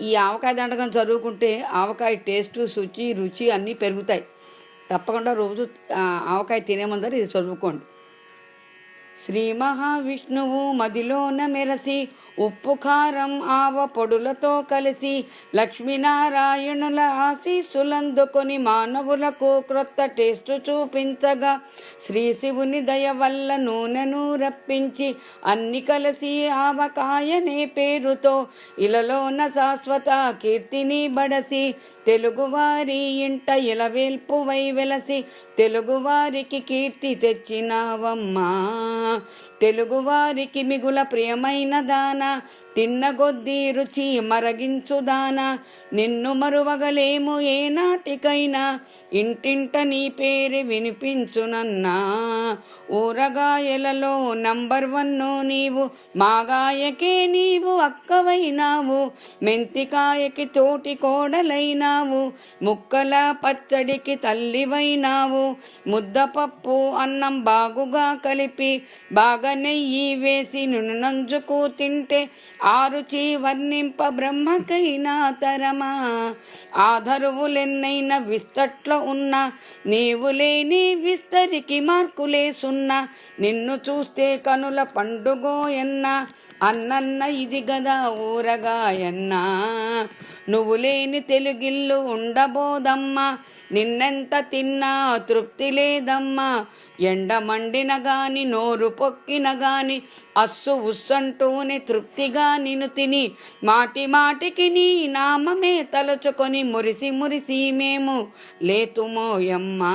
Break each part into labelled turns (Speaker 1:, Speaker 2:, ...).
Speaker 1: ఈ ఆవకాయ దండకం చదువుకుంటే ఆవకాయ టేస్ట్ శుచి రుచి అన్నీ పెరుగుతాయి. తప్పకుండా రోజు ఆవకాయ తినే ముందర ఇది చదువుకోండి. శ్రీ మహావిష్ణువు మదిలోన మెరసి ఉప్పు కారం ఆవ పొడులతో కలిసి లక్ష్మీనారాయణుల ఆశీస్సులందుకొని మానవులకు క్రొత్త టేస్ట్ చూపించగా శ్రీ శివుని దయ వల్ల నూనెను రప్పించి అన్ని కలిసి ఆవకాయనే పేరుతో ఇలలోన శాశ్వత కీర్తిని బడసి తెలుగువారి ఇంట ఇలవేల్పువై వెలసి తెలుగువారికి కీర్తి తెచ్చినావమ్మా. తెలుగువారికి మిగుల ప్రియమైన దాన తిన్నగొద్ది రుచి మరగించు దాన. నిన్ను మరువగలేము ఏనాటికైనా ఇంటింట నీ పేరు వినిపించునన్నా ఊరగాయలలో నంబర్ వన్ను నీవు మాగాయకే నీవు అక్కవైనావు మెంతికాయకి తోటి కోడలైనావు ముక్కల పచ్చడికి తల్లివైనావు ముద్దపప్పు అన్నం బాగుగా కలిపి బాగా నెయ్యి వేసి నునంజుకు తింటే ఆరుచి వర్ణింప బ్రహ్మకైనా తరమా. ఆధరువులెన్నైనా విస్తట్లో ఉన్న నీవు లేని విస్తరికి మార్కులేసు మార్కులేసున్నా నిన్ను చూస్తే కనుల పండుగోయన్న అన్నన్న ఇది గదా ఊరగాయన్నా నువ్వు లేని తెలుగిల్లు ఉండబోదమ్మా నిన్నెంత తిన్నా తృప్తి లేదమ్మా. ఎండ మండిన గాని నోరు పొక్కిన గాని అస్సు ఉస్సంటూనే తృప్తిగా నిన్ను తిని మాటి మాటికి నీ నామమే తలుచుకొని మురిసి మురిసి మేము లేతుమోయమ్మా.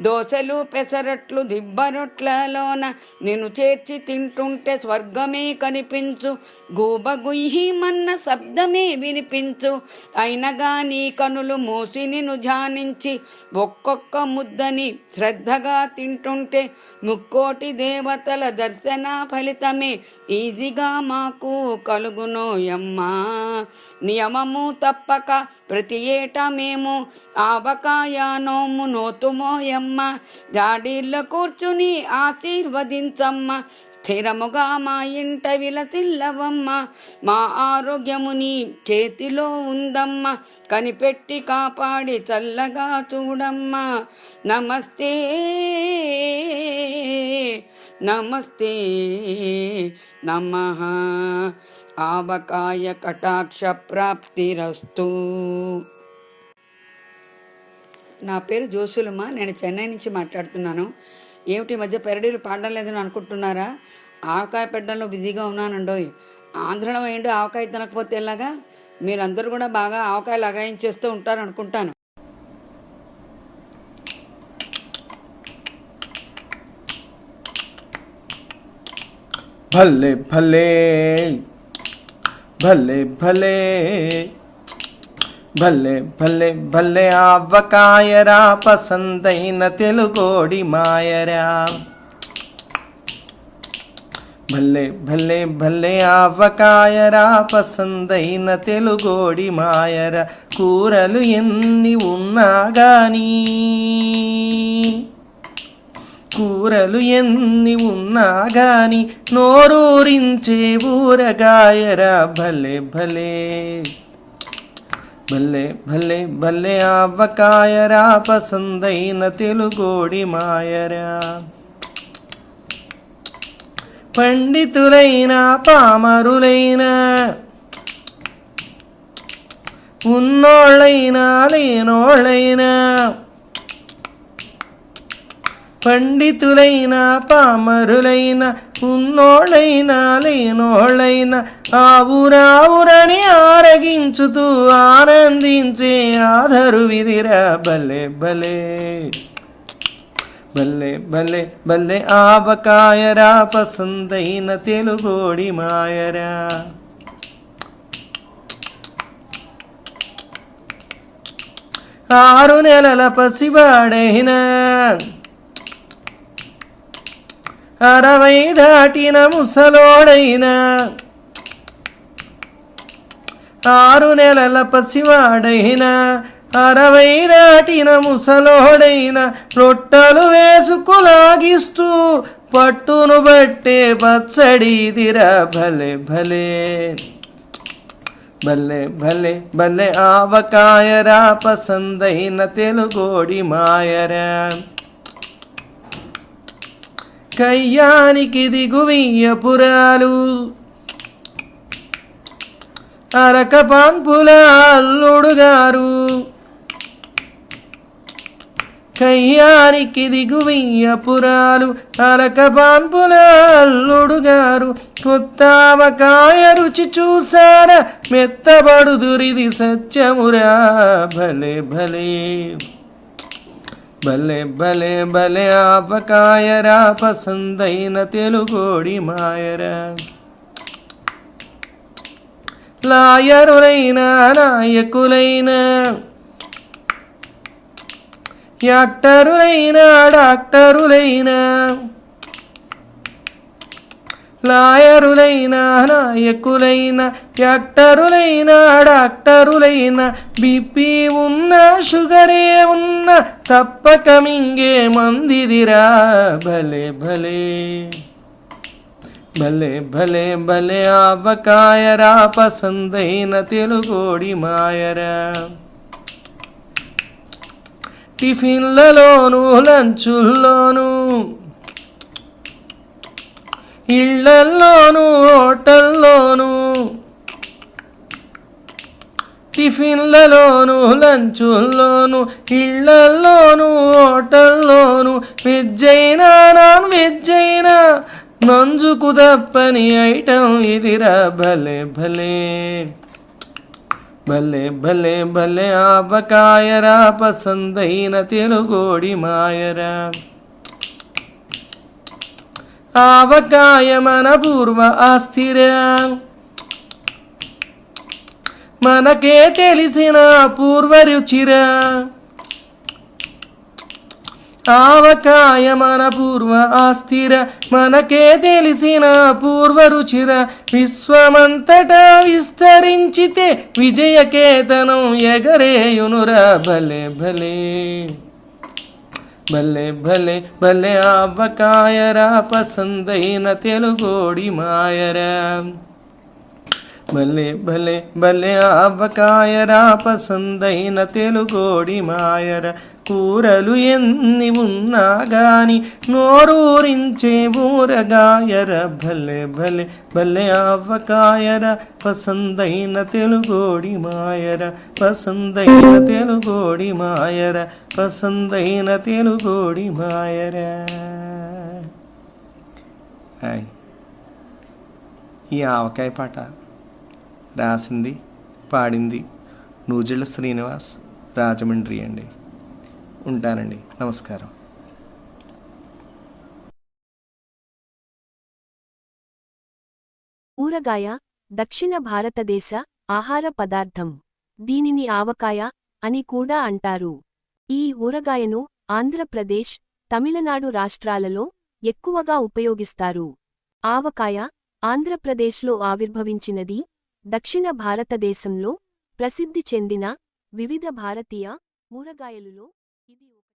Speaker 1: దోశలు పెసరట్లు దిబ్బ దిబ్బరొట్లలోన నేను చేర్చి తింటుంటే స్వర్గమే కనిపించు. గూబగుయ్యమన్న శబ్దమే వినిపించు. అయినగా నీ కనులు మూసి నిన్ను ధ్యానించి. ఒక్కొక్క ముద్దని శ్రద్ధగా తింటుంటే ముక్కోటి దేవతల దర్శన ఫలితమే ఈజీగా మాకు కలుగునోయమ్మా నియమము తప్పక ప్రతి ఏటా మేము ఆవకాయ నోము నోతుమోయమ్మ కూర్చు కూర్చుని ఆశీర్వదించమ్మ. స్థిరముగా మా ఇంట విలసిల్లవమ్మ. మా ఆరోగ్యము నీ చేతిలో ఉందమ్మ. కనిపెట్టి కాపాడి చల్లగా చూడమ్మా. నమస్తే. నమస్తే. నమ. ఆవకాయ కటాక్ష ప్రాప్తిరస్తు. నా పేరు జోసులమ్మ. నేను చెన్నై నుంచి మాట్లాడుతున్నాను. ఏమిటి మధ్య పెరడీలు పాడడం లేదని అనుకుంటున్నారా? ఆవకాయ పెట్టడంలో బిజీగా ఉన్నానండోయ్. ఆంధ్రలో ఏంటో ఆవకాయ తినకపోతే ఎలాగా? మీరందరూ కూడా బాగా ఆవకాయ లగాయించేస్తూ ఉంటారు అనుకుంటాను
Speaker 2: భలే భలే భలే భలే. భలే భలే భలే అవ్వకాయరా పసందైన తెలుగోడి మాయరా. భలే భలే భలే ఆవకాయరా పసందైన తెలుగోడి మాయర. కూరలు ఎన్ని ఉన్నా గానీ కూరలు ఎన్ని ఉన్నా గాని నోరూరించే ఊరగాయరా. భలే భలే. భలే భలే భలే ఆవకాయరా పసందైన తెలుగోడి మాయరా పండితులైన పామరులైన ఉన్నోళ్ళైనా లేనోళ్ళైనా పండితులైన పామరులైన ఉన్నోళ్ళైనా లేనోళ్ళైనా ఆవురావురని ఆరగించుతూ ఆనందించే ఆధరు విధిరా. భలే భలే. భలే భలే భలే. ఆవకాయరా పసందైన తెలుగోడి మాయరా. ఆరు నెలల పసివాడైనా అరవై దాటిన ముసలోడైనా ఆరు నెలల పసివాడైనా అరవై దాటిన ముసలోడైనా రొట్టలు వేసుకులాగిస్తూ పట్టును బట్టే పచ్చడిదిరా భలే భలే. భలే భలే భలే ఆవకాయరా పసందైన తెలుగోడి మాయరా. కయ్యానికి దిగువీయ పురాలు. అరక పాన్పుల అల్లుడు గారు. కయ్యానికి దిగువీయ పురాలు. అరక పాన్పుల అల్లుడు గారు. కొత్తావకాయ రుచి చూసారా మెత్తబడుదురిది సత్యమురా భలే భలే. భలే భలే భలే ఆపకాయరా పసందైన తెలుగోడి మాయరా. లాయరులైన నాయకులైన యాక్టరులైన డాక్టరులైనా లాయరులైన నాయకులైన యాక్టరులైన డాక్టరులైన బీపీ ఉన్న షుగరే ఉన్న తప్పక మింగే మందిదిరా. భలే భలే. భలే భలే భలే ఆవకాయరా పసందైన తెలుగోడి మాయరా. టిఫిన్లలోను లంచుల్లోను ఇళ్ళల్లోనూ హోటల్లోనూ టిఫిన్లలోను లంచుల్లోను ఇళ్ళల్లోను హోటల్లోను వెజ్ అయినా నాన్ వెజ్ అయినా నంజుకు తప్పని ఐటం ఇదిరా భలే భలే. భలే భలే భలే ఆవకాయరా పసందైన తెలుగోడి మాయరా. ఆవకాయ మన పూర్వ ఆస్తిరా మనకే తెలిసిన పూర్వ రుచిర ఆవకాయ మన పూర్వ ఆస్తిర మనకే తెలిసిన పూర్వ రుచిర విశ్వమంతటా విస్తరించితే విజయకేతనం ఎగరేయునురా భలే భలే. భలే భలే భలే ఆవకాయరా పసందైన తెలుగోడి మాయరా. భలే భలే భలే ఆవకాయరా పసందైన తెలుగోడి మాయర. కూరలు ఎన్ని ఉన్నా గాని నోరూరించే ఊరగాయర. భలే భలే భలే ఆవకాయర. పసందైన తెలుగోడి మాయర. పసందైన తెలుగోడి మాయర. పసందైన తెలుగోడి మాయర. ఈ ఆవకాయ పాట రాసింది పాడింది నూజిళ్ళ శ్రీనివాస్ రాజమండ్రి అండి. ఉంటానండి. నమస్కారం.
Speaker 3: ఊరగాయ దక్షిణ భారతదేశ ఆహార పదార్థం. దీనిని ఆవకాయ అని కూడా అంటారు. ఈ ఊరగాయను ఆంధ్రప్రదేశ్ తమిళనాడు రాష్ట్రాలలో ఎక్కువగా ఉపయోగిస్తారు. ఆవకాయ ఆంధ్రప్రదేశ్లో ఆవిర్భవించినది దక్షిణ భారతదేశంలో ప్రసిద్ధి చెందిన వివిధ భారతీయ ఊరగాయలులో